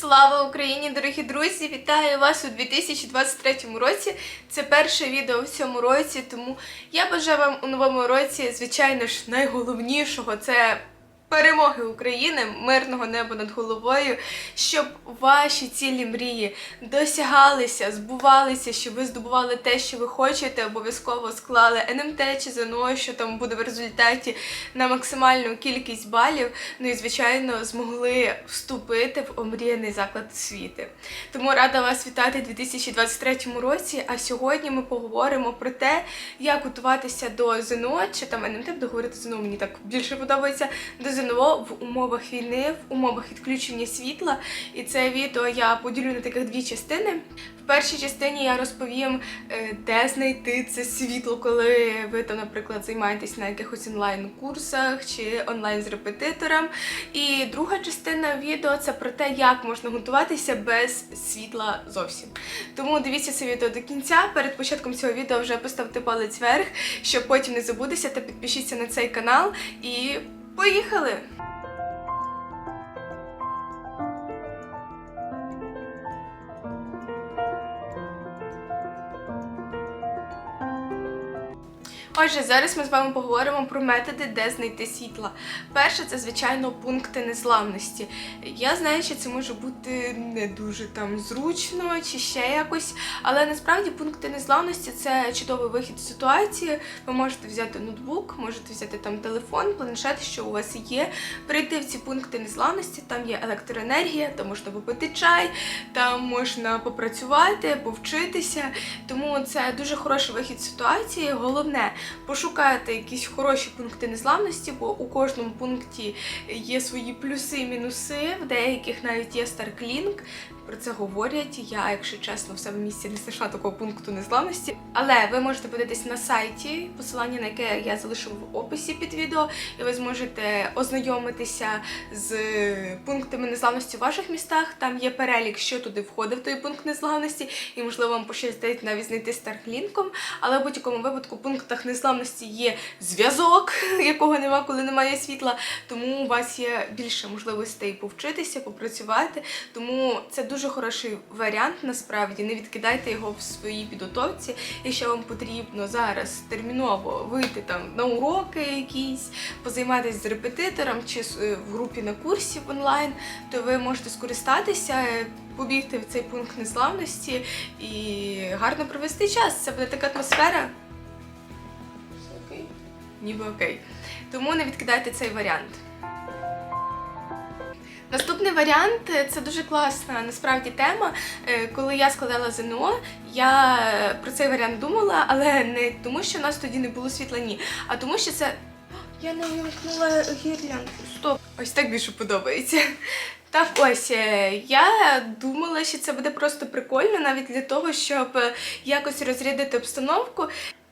Слава Україні, дорогі друзі! Вітаю вас у 2023 році. Це перше відео в цьому році, тому я бажаю вам у новому році, звичайно ж, найголовнішого це перемоги України, мирного неба над головою, щоб ваші цілі мрії досягалися, збувалися, щоб ви здобували те, що ви хочете, обов'язково склали НМТ чи ЗНО, що там буде в результаті на максимальну кількість балів. Ну і звичайно змогли вступити в омріяний заклад освіти. Тому рада вас вітати у 2023 році. А сьогодні ми поговоримо про те, як готуватися до ЗНО, чи там НМТ буду говорити ЗНО, мені так більше подобається. До ЗНО в умовах війни, в умовах відключення світла. І це відео я поділю на таких дві частини. В першій частині я розповім, е, де знайти це світло, коли ви там, наприклад, займаєтесь на якихось онлайн-курсах чи онлайн з репетитором. І друга частина відео це про те, як можна готуватися без світла зовсім. Тому дивіться це відео до кінця. Перед початком цього відео вже поставте палець вверх, щоб потім не забудеся та підпишіться на цей канал. І поїхали! Отже, зараз ми з вами поговоримо про методи, де знайти світла. Перше, це звичайно пункти незламності. Я знаю, що це може бути не дуже там зручно чи ще якось, але насправді пункти незламності це чудовий вихід з ситуації. Ви можете взяти ноутбук, можете взяти там телефон, планшет, що у вас є, прийти в ці пункти незламності. Там є електроенергія, там можна попити чай, там можна попрацювати, повчитися. Тому це дуже хороший вихід з ситуації. Головне пошукайте якісь хороші пункти незламності, бо у кожному пункті є свої плюси і мінуси. В деяких навіть є Starklink. Про це говорять. Я, якщо чесно, в себе місці не знайшла такого пункту незламності. Але ви можете подивитись на сайті, посилання на яке я залишу в описі під відео, і ви зможете ознайомитися з пунктами незламності в ваших містах. Там є перелік, що туди входить в той пункт незламності, і можливо вам пощастить навіть знайти Старклінком. Але в будь-якому випадку в пунктах незламності є зв'язок, якого нема, коли немає світла. Тому у вас є більше можливостей повчитися, попрацювати. Тому це дуже хороший варіант. Насправді не відкидайте його в своїй підготовці. Якщо вам потрібно зараз терміново вийти там на уроки якісь, позайматися з репетитором чи е, в групі на курсі онлайн, то ви можете скористатися. е, Побігти в цей пункт незламності і гарно провести час. Це буде така атмосфера. Все окей? Ніби окей. Тому не відкидайте цей варіант. Наступний варіант е, це дуже класна насправді тема. Е, Коли я складала ЗНО, я е, про цей варіант думала, але не тому, що в нас тоді не було світла, ні, а тому, що це. Я не вимкнула гірлянку. Стоп! Ось так більше подобається. Так, ось я думала, що це буде просто прикольно, навіть для того, щоб якось розрядити обстановку.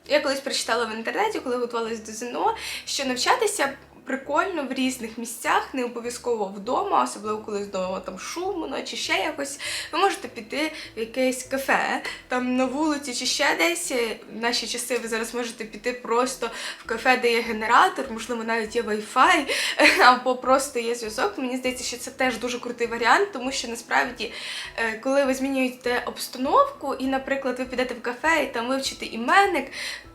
Я колись прочитала в інтернеті, коли готувалася до ЗНО, що навчатися прикольно в різних місцях, не обов'язково вдома, особливо коли вдома там шумно чи ще якось. Ви можете піти в якесь кафе, там на вулиці чи ще десь. В наші часи ви зараз можете піти просто в кафе, де є генератор, можливо, навіть є Wi-Fi, або просто є зв'язок. Мені здається, що це теж дуже крутий варіант, тому що насправді, е, коли ви змінюєте обстановку, і, наприклад, ви підете в кафе і там вивчите іменник,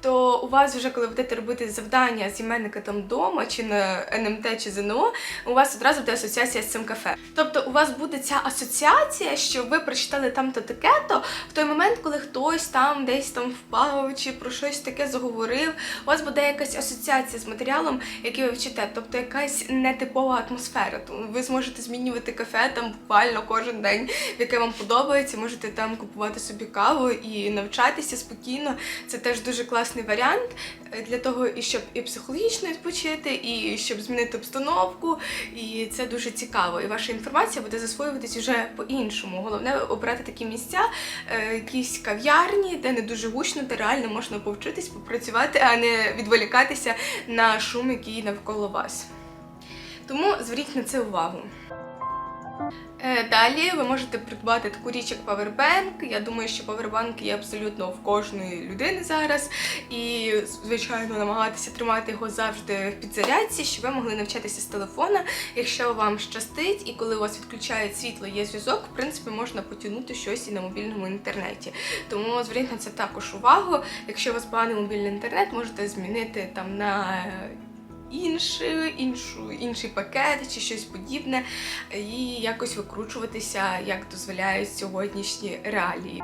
то у вас вже, коли будете робити завдання з іменника там вдома, чи на НМТ, чи ЗНО, у вас одразу буде асоціація з цим кафе. Тобто у вас буде ця асоціація, що ви прочитали там-то таке-то в той момент, коли хтось там десь там впав чи про щось таке заговорив, у вас буде якась асоціація з матеріалом, який ви вчите, тобто якась нетипова атмосфера. Ви зможете змінювати кафе там буквально кожен день, яке вам подобається. Можете там купувати собі каву і навчатися спокійно. Це теж дуже класний варіант е, для того, і щоб і психологічно відпочити, і щоб змінити обстановку. І це дуже цікаво. І ваша інформація буде засвоюватись вже по-іншому. Головне обрати такі місця, е, якісь кав'ярні, де не дуже гучно, де реально можна повчитись, попрацювати, а не відволікатися на шум, який навколо вас. Тому зверніть на це увагу. Е, Далі ви можете придбати таку річ, як Powerbank. Я думаю, що Powerbank є абсолютно в кожної людини зараз. І, звичайно, намагатися тримати його завжди в підзарядці, щоб ви могли навчатися з телефона. Якщо вам щастить, і коли у вас відключають світло, є зв'язок, в принципі, можна потягнути щось і на мобільному інтернеті. Тому зверніть на це також увагу. Якщо у вас поганий мобільний інтернет, можете змінити там на. Інший, іншу, інший пакет чи щось подібне, і якось викручуватися, як дозволяють сьогоднішні реалії.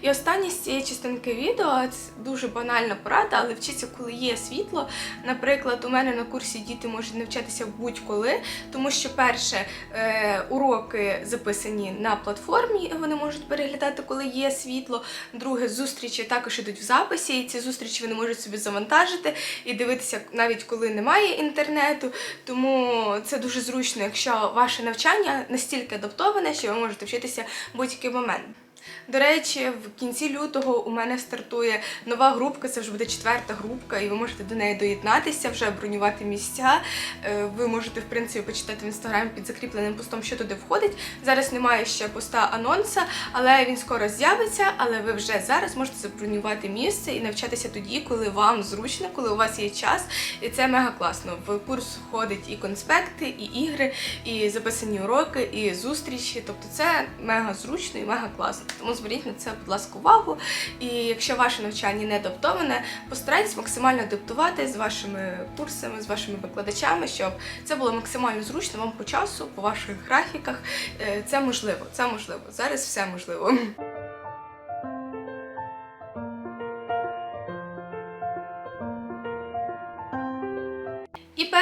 І останнє з цієї частинки відео це дуже банальна порада, але вчиться, коли є світло. Наприклад, у мене на курсі діти можуть навчатися будь-коли, тому що перше е, уроки записані на платформі, вони можуть переглядати, коли є світло. Друге, зустрічі також ідуть в записі, і ці зустрічі вони можуть собі завантажити і дивитися навіть коли немає інтернету. Тому це дуже зручно, якщо ваше навчання настільки адаптоване, що ви можете вчитися будь-який момент. До речі, в кінці лютого у мене стартує нова групка, це вже буде четверта групка, і ви можете до неї доєднатися, вже бронювати місця. Е, Ви можете, в принципі, почитати в інстаграмі під закріпленим постом, що туди входить. Зараз немає ще поста анонса, але він скоро з'явиться. Але ви вже зараз можете забронювати місце і навчатися тоді, коли вам зручно, коли у вас є час. І це мега класно. В курс входить і конспекти, і ігри, і записані уроки, і зустрічі. Тобто це мега зручно і мега класно. Тому зверніть на це, будь ласка, увагу. І якщо ваше навчання не адаптоване, постарайтесь максимально адаптувати з вашими курсами, з вашими викладачами, щоб це було максимально зручно вам по часу, по ваших графіках. Е, Це можливо, це можливо. Зараз все можливо.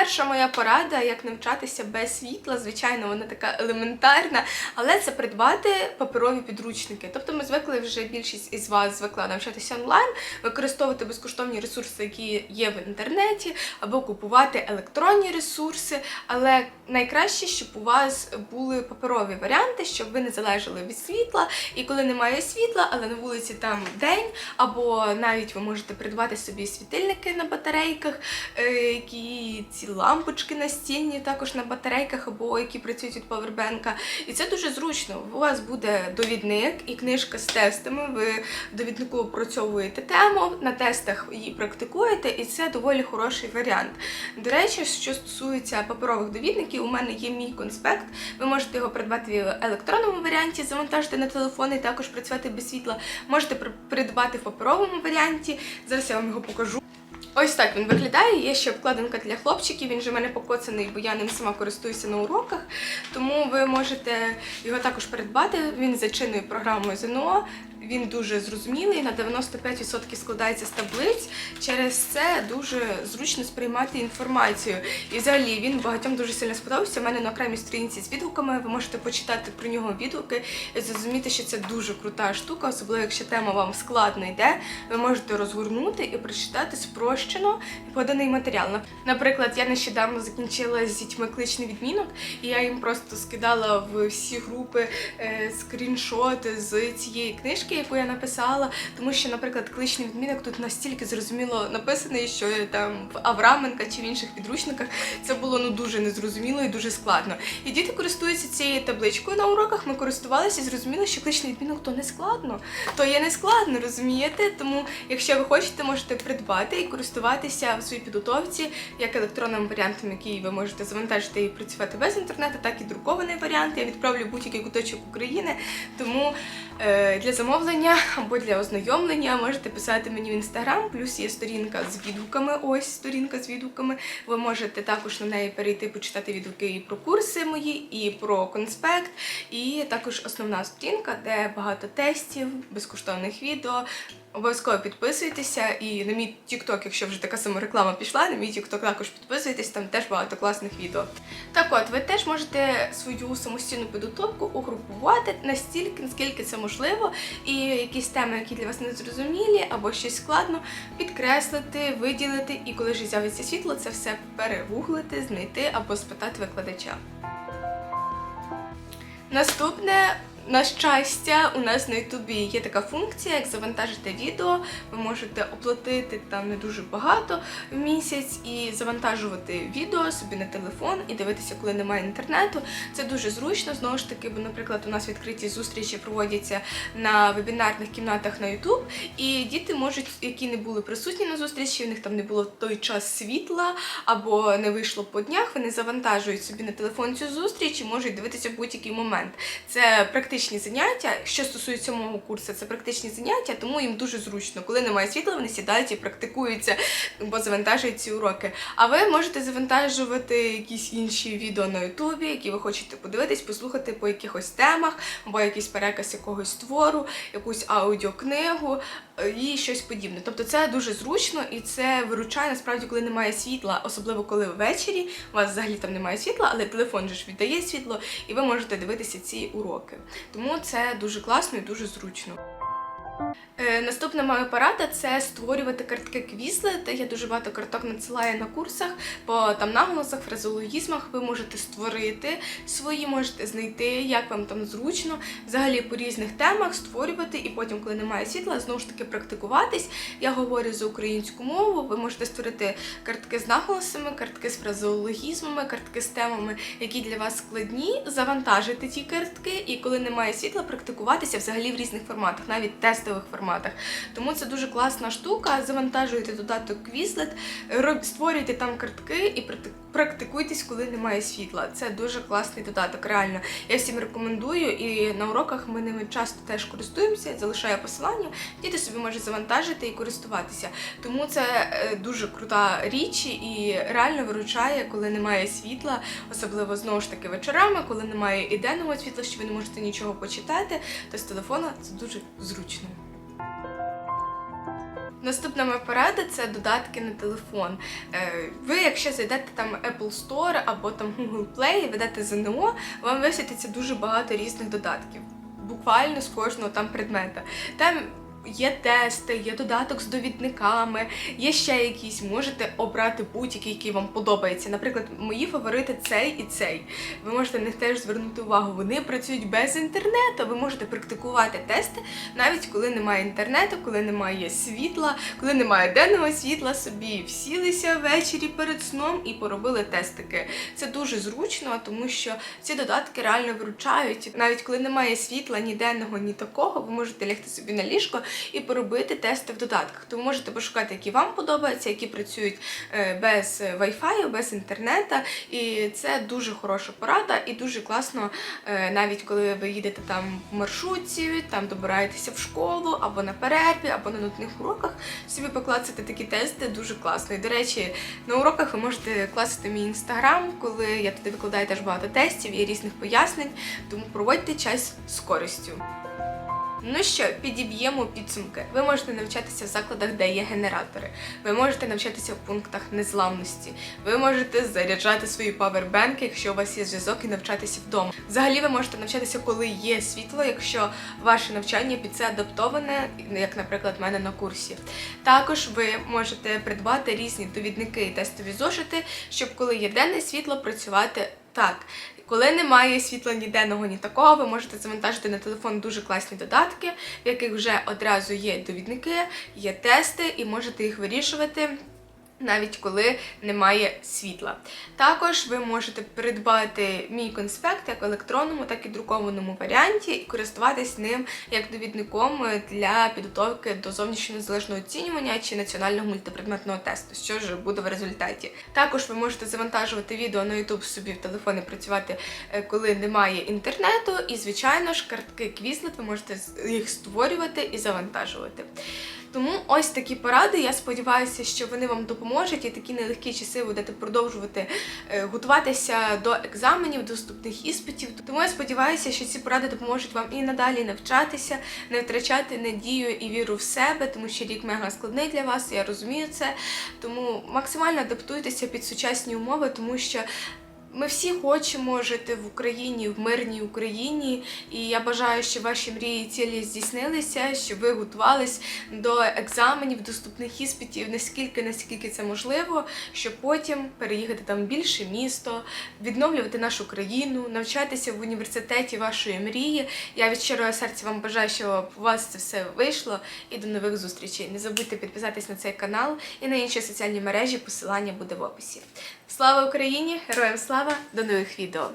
Перша моя порада, як навчатися без світла, звичайно, вона така елементарна, але це придбати паперові підручники. Тобто ми звикли вже більшість із вас звикла навчатися онлайн, використовувати безкоштовні ресурси, які є в інтернеті, або купувати електронні ресурси. Але найкраще, щоб у вас були паперові варіанти, щоб ви не залежали від світла. І коли немає світла, але на вулиці там день, або навіть ви можете придбати собі світильники на батарейках, е, які ці лампочки настільні також на батарейках, або які працюють від павербенка. І це дуже зручно. У вас буде довідник і книжка з тестами. Ви довіднику опрацьовуєте тему, на тестах її практикуєте, і це доволі хороший варіант. До речі, що стосується паперових довідників, у мене є мій конспект. Ви можете його придбати в електронному варіанті, завантажити на телефон і також працювати без світла. Можете придбати в паперовому варіанті. Зараз я вам його покажу. Ось так він виглядає. Є ще обкладинка для хлопчиків. Він же в мене покоцаний, бо я ним сама користуюся на уроках. Тому ви можете його також придбати. Він за чинною програмою ЗНО. Він дуже зрозумілий, на 95% складається з таблиць. Через це дуже зручно сприймати інформацію. І взагалі він багатьом дуже сильно сподобався. У мене на окремій сторінці з відгуками. Ви можете почитати про нього відгуки і зрозуміти, що це дуже крута штука, особливо якщо тема вам складно йде. Ви можете розгорнути і прочитати спрощено поданий матеріал. Наприклад, я нещодавно закінчила з дітьми кличний відмінок, і я їм просто скидала в всі групи е, скріншоти з цієї книжки, яку я написала. Тому що, наприклад, кличний відмінок тут настільки зрозуміло написаний, що там в Авраменка чи в інших підручниках це було ну дуже незрозуміло і дуже складно. І діти користуються цією табличкою на уроках. Ми користувалися і зрозуміли, що кличний відмінок то не складно, то є не складно, розумієте? Тому, якщо ви хочете, можете придбати і користуватися в своїй підготовці як електронним варіантом, який ви можете завантажити і працювати без інтернету, так і друкований варіант. Я відправлю будь-який куточок України. Тому е, для замовлення або для ознайомлення можете писати мені в інстаграм. Плюс є сторінка з відгуками. Ось сторінка з відгуками. Ви можете також на неї перейти, почитати відгуки і про курси мої, і про конспект, і також основна сторінка, де багато тестів, безкоштовних відео. Обов'язково підписуйтеся і на мій TikTok, якщо вже така сама реклама пішла, на мій TikTok також підписуйтесь, там теж багато класних відео. Так от, ви теж можете свою самостійну підготовку угрупувати настільки, наскільки це можливо, і якісь теми, які для вас не зрозумілі або щось складно, підкреслити, виділити, і коли ж з'явиться світло, це все перегуглити, знайти або спитати викладача. Наступне На щастя, у нас на Ютубі є така функція, як завантажити відео. Ви можете оплатити там не дуже багато в місяць і завантажувати відео собі на телефон і дивитися, коли немає інтернету. Це дуже зручно. Знову ж таки, бо, наприклад, у нас відкриті зустрічі проводяться на вебінарних кімнатах на Ютуб, і діти можуть, які не були присутні на зустрічі, в них там не було в той час світла або не вийшло по днях. Вони завантажують собі на телефон цю зустріч і можуть дивитися в будь-який момент. Це практичні заняття. Що стосується мого курсу, це практичні заняття, тому їм дуже зручно. Коли немає світла, вони сідають і практикуються, бо завантажують ці уроки. А ви можете завантажувати якісь інші відео на Ютубі, які ви хочете подивитись, послухати по якихось темах, або якийсь переказ якогось твору, якусь аудіокнигу е, і щось подібне. Тобто це дуже зручно і це виручає насправді, коли немає світла, особливо коли ввечері у вас взагалі там немає світла, але телефон же ж віддає світло, і ви можете дивитися ці уроки. Тому це дуже класно і дуже зручно. Е, Наступна моя порада це створювати картки квізлет. Я дуже багато карток надсилаю на курсах по там наголосах, фразеологізмах. Ви можете створити свої, можете знайти, як вам там зручно, взагалі по різних темах створювати, і потім, коли немає світла, знову ж таки практикуватись. Я говорю за українську мову. Ви можете створити картки з наголосами, картки з фразеологізмами, картки з темами, які для вас складні, завантажити ті картки, і коли немає світла, практикуватися взагалі в різних форматах, навіть тестових форматах. Тому це дуже класна штука. Завантажуйте додаток Quizlet, створюйте там картки і практикуйтесь, коли немає світла. Це дуже класний додаток. Реально, я всім рекомендую, і на уроках ми ними часто теж користуємося. Залишаю посилання. Діти собі можуть завантажити і користуватися. Тому це е, дуже крута річ і реально виручає, коли немає світла, особливо знову ж таки вечорами, коли немає і світла, що ви не можете нічого почитати, то з телефона це дуже зручно. Наступна моя порада це додатки на телефон. Е, Ви, якщо зайдете там Apple Store або там Google Play і ведете ЗНО, вам висвітиться дуже багато різних додатків. Буквально з кожного там предмета. Там є тести, є додаток з довідниками, є ще якісь. Можете обрати будь-який, який вам подобається. Наприклад, мої фаворити цей і цей. Ви можете на них теж звернути увагу. Вони працюють без інтернету. Ви можете практикувати тести, навіть коли немає інтернету, коли немає світла, коли немає денного світла, собі всілися ввечері перед сном і поробили тестики. Це дуже зручно, тому що ці додатки реально виручають. Навіть коли немає світла, ні денного, ні такого, ви можете лягти собі на ліжко і поробити тести в додатках. То можете пошукати, які вам подобаються, які працюють е, без Wi-Fi, без інтернету. І це дуже хороша порада, і дуже класно, е, навіть коли ви їдете там в маршрутці, там добираєтеся в школу, або на перерві, або на нудних уроках. Собі поклацати такі тести дуже класно. І до речі, на уроках ви можете класити мій інстаграм, коли я туди викладаю теж багато тестів і різних пояснень. Тому проводьте час з користю. Ну що, підіб'ємо підсумки. Ви можете навчатися в закладах, де є генератори. Ви можете навчатися в пунктах незламності. Ви можете заряджати свої павербенки, якщо у вас є зв'язок, і навчатися вдома. Взагалі, ви можете навчатися, коли є світло, якщо ваше навчання під це адаптоване, як, наприклад, в мене на курсі. Також ви можете придбати різні довідники і тестові зошити, щоб коли є денне світло, працювати так. Коли немає світла ніде ні такого, ви можете завантажити на телефон дуже класні додатки, в яких вже одразу є довідники, є тести, і можете їх вирішувати. Навіть коли немає світла. Також ви можете придбати мій конспект як в електронному, так і друкованому варіанті, і користуватись ним як довідником для підготовки до зовнішнього незалежного оцінювання чи національного мультипредметного тесту, що ж буде в результаті. Також ви можете завантажувати відео на YouTube собі в телефон і працювати, е, коли немає інтернету. І, звичайно ж, картки Quizlet, ви можете їх створювати і завантажувати. Тому ось такі поради. Я сподіваюся, що вони вам допоможуть і такі нелегкі часи будете продовжувати е, готуватися до екзаменів, до вступних іспитів. Тому я сподіваюся, що ці поради допоможуть вам і надалі навчатися, не втрачати надію і віру в себе, тому що рік мега складний для вас. Я розумію це. Тому максимально адаптуйтеся під сучасні умови, тому що Ми всі хочемо жити в Україні, в мирній Україні, і я бажаю, щоб ваші мрії і цілі здійснилися, щоб ви готувались до екзаменів, доступних іспитів, наскільки наскільки це можливо, щоб потім переїхати там в більше місто, відновлювати нашу країну, навчатися в університеті вашої мрії. Я від щирого серця вам бажаю, щоб у вас це все вийшло. І до нових зустрічей. Не забудьте підписатись на цей канал і на інші соціальні мережі. Посилання буде в описі. Слава Україні! Героям Слава, до нових відео!